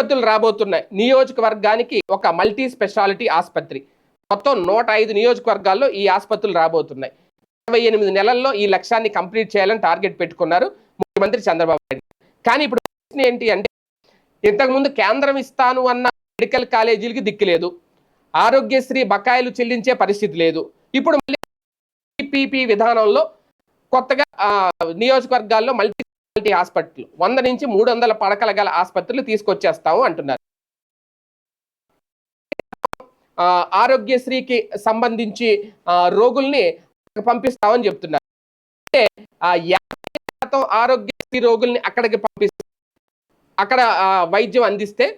ఆసుపత్రులు రాబోతున్నాయి. నియోజకవర్గానికి ఒక మల్టీ స్పెషాలిటీ ఆసుపత్రి. మొత్తం నూట ఐదు నియోజకవర్గాల్లో ఈ ఆసుపత్రులు రాబోతున్నాయి. ఇరవై ఎనిమిది నెలల్లో ఈ లక్ష్యాన్ని కంప్లీట్ చేయాలని టార్గెట్ పెట్టుకున్నారు ముఖ్యమంత్రి చంద్రబాబు నాయుడు కానీ ఇప్పుడు ప్రశ్న ఏంటి అంటే ఇంతకుముందు కేంద్రం ఇస్తాను అన్న మెడికల్ కాలేజీలకి దిక్కులేదు ఆరోగ్యశ్రీ బకాయిలు చెల్లించే పరిస్థితి లేదు. ఇప్పుడు మళ్ళీ విధానంలో కొత్తగా నియోజకవర్గాల్లో మల్టీ స్పెషాలిటీ హాస్పిటల్. వంద నుంచి మూడు వందల పడకల గల ఆసుపత్రులు తీసుకొచ్చేస్తాము అంటున్నారు. ఆరోగ్యశ్రీకి సంబంధించి రోగుల్ని పంపిస్తామని చెప్తున్నారు. అంటే యాభై శాతం ఆరోగ్యశ్రీ రోగుల్ని అక్కడికి పంపిస్తా అక్కడ వైద్యం అందిస్తే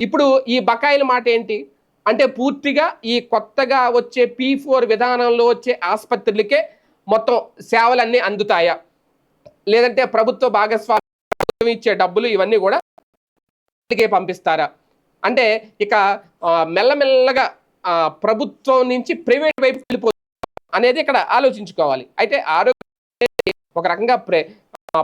ఇప్పుడు ఈ బకాయిల మాట ఏంటి? అంటే పూర్తిగా ఈ కొత్తగా వచ్చే పీ ఫోర్ విధానంలో వచ్చే ఆసుపత్రులకే మొత్తం సేవలన్నీ అందుతాయా? లేదంటే ప్రభుత్వ భాగస్వామ్యం ఇచ్చే డబ్బులు ఇవన్నీ కూడా పంపిస్తారా? అంటే ఇక మెల్లమెల్లగా ప్రభుత్వం నుంచి ప్రైవేట్ వైపు వెళ్ళిపోతుంది అనేది ఇక్కడ ఆలోచించుకోవాలి. అయితే ఆరోగ్య ఒక రకంగా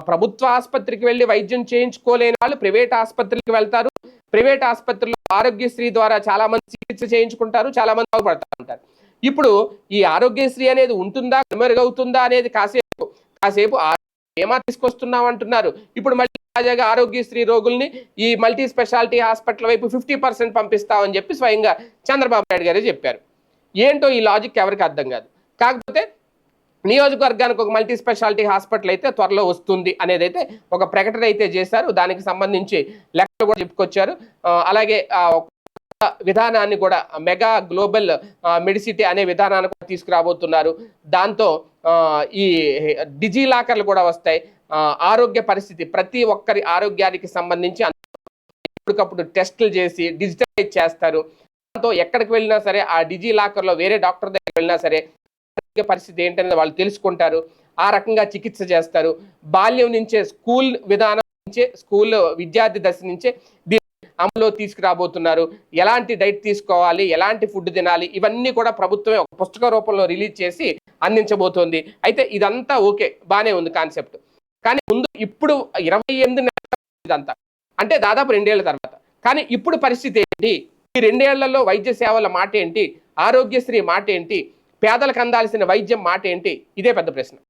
ప్రభుత్వ ఆసుపత్రికి వెళ్ళి వైద్యం చేయించుకోలేని వాళ్ళు ప్రైవేట్ ఆసుపత్రికి వెళ్తారు. ప్రైవేట్ ఆసుపత్రిలో ఆరోగ్యశ్రీ ద్వారా చాలా మంది చికిత్స చేయించుకుంటారు చాలా మంది బాగుపడతా ఉంటారు. ఇప్పుడు ఈ ఆరోగ్యశ్రీ అనేది ఉంటుందా మెరుగవుతుందా అనేది కాసేపు కాసేపు ఏమా తీసుకొస్తున్నాం అంటున్నారు ఇప్పుడు మళ్ళీ తాజాగా ఆరోగ్యశ్రీ రోగుల్ని ఈ మల్టీ స్పెషాలిటీ హాస్పిటల్ వైపు ఫిఫ్టీ పర్సెంట్ పంపిస్తామని చెప్పి స్వయంగా చంద్రబాబు నాయుడు గారే చెప్పారు. ఏంటో ఈ లాజిక్ ఎవరికి అర్థం కాదు. కాకపోతే నియోజకవర్గానికి ఒక మల్టీ స్పెషాలిటీ హాస్పిటల్ అయితే త్వరలో వస్తుంది అనేది అయితే ఒక ప్రకటన అయితే చేశారు. దానికి సంబంధించి లెక్కలు కూడా చెప్పుకొచ్చారు. అలాగే విధానాన్ని కూడా మెగా గ్లోబల్ మెడిసిటీ అనే విధానాన్ని కూడా తీసుకురాబోతున్నారు. దాంతో ఈ డిజీ లాకర్లు కూడా వస్తాయి. ఆరోగ్య పరిస్థితి ప్రతి ఒక్కరి ఆరోగ్యానికి సంబంధించి ఎప్పటికప్పుడు టెస్టులు చేసి డిజిటలైజ్ చేస్తారు. దాంతో ఎక్కడికి వెళ్ళినా సరే ఆ డిజీ లాకర్లో వేరే డాక్టర్ దగ్గర వెళ్ళినా సరే ఆరోగ్య పరిస్థితి ఏంటనేది వాళ్ళు తెలుసుకుంటారు. ఆ రకంగా చికిత్స చేస్తారు. బాల్యం నుంచే స్కూల్ విధానం నుంచే స్కూల్ విద్యార్థి దశ నుంచే అమలులో అమలు తీసుకురాబోతున్నారు. ఎలాంటి డైట్ తీసుకోవాలి ఎలాంటి ఫుడ్ తినాలి ఇవన్నీ కూడా ప్రభుత్వమే ఒక పుస్తక రూపంలో రిలీజ్ చేసి అందించబోతోంది. అయితే ఇదంతా ఓకే బాగానే ఉంది కాన్సెప్ట్. కానీ ముందు ఇప్పుడు ఇరవై ఎనిమిది నెలల ఇదంతా. అంటే దాదాపు రెండేళ్ళ తర్వాత. కానీ ఇప్పుడు పరిస్థితి ఏంటి? ఈ రెండేళ్ళలో వైద్య సేవల మాట ఏంటి? ఆరోగ్యశ్రీ మాట ఏంటి? పేదలకు అందాల్సిన వైద్యం మాట ఏంటి? ఇదే పెద్ద ప్రశ్న.